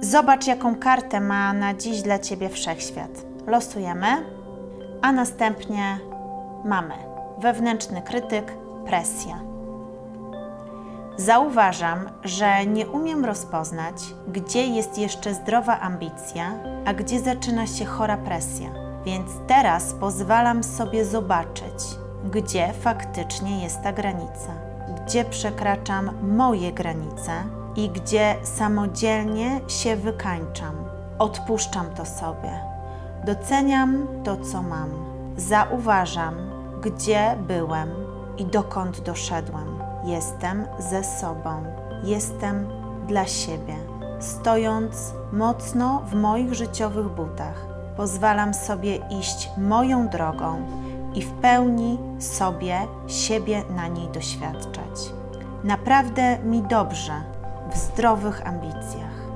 Zobacz, jaką kartę ma na dziś dla Ciebie wszechświat. Losujemy, a następnie mamy wewnętrzny krytyk, presja. Zauważam, że nie umiem rozpoznać, gdzie jest jeszcze zdrowa ambicja, a gdzie zaczyna się chora presja. Więc teraz pozwalam sobie zobaczyć, gdzie faktycznie jest ta granica, gdzie przekraczam moje granice i gdzie samodzielnie się wykańczam. Odpuszczam to sobie. Doceniam to, co mam. Zauważam, gdzie byłem i dokąd doszedłem. Jestem ze sobą, jestem dla siebie. Stojąc mocno w moich życiowych butach, pozwalam sobie iść moją drogą i w pełni sobie, siebie na niej doświadczać. Naprawdę mi dobrze zdrowych ambicjach.